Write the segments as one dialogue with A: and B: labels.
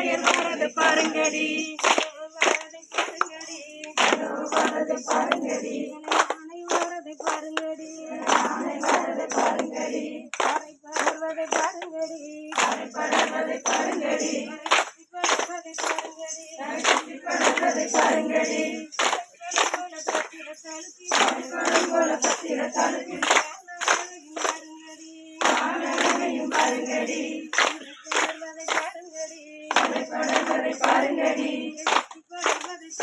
A: சமயம் வரது பாருங்கடி
B: வரது பாருங்கடி
A: வரது பாருங்கடி
B: வரது பாருங்கடி
A: வருவதை பாருங்கடி
B: படுவதை பாருங்கடி
A: படுவதை பாருங்கடி
B: பத்திர தழுத்தி
A: பத்திர
B: தழுத்தி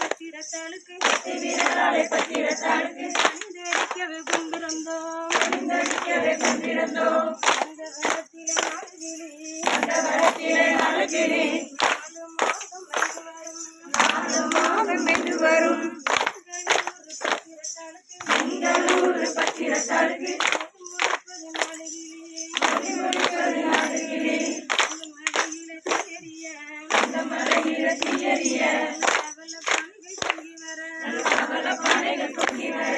B: பத்திரத்தாளுக்கு பத்திரத்தாளுக்கு
A: பத்திரத்தாளுக்கு இருந்தோம்
B: அந்த வளத்திலே அழுகிறே வர.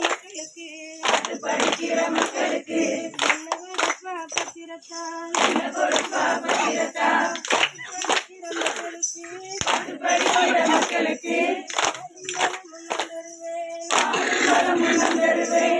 B: மக்களுக்கு படிக்கிற மக்களுக்கு
A: படிக்கிற மக்களுக்கு
B: முன்னம் தருவேன்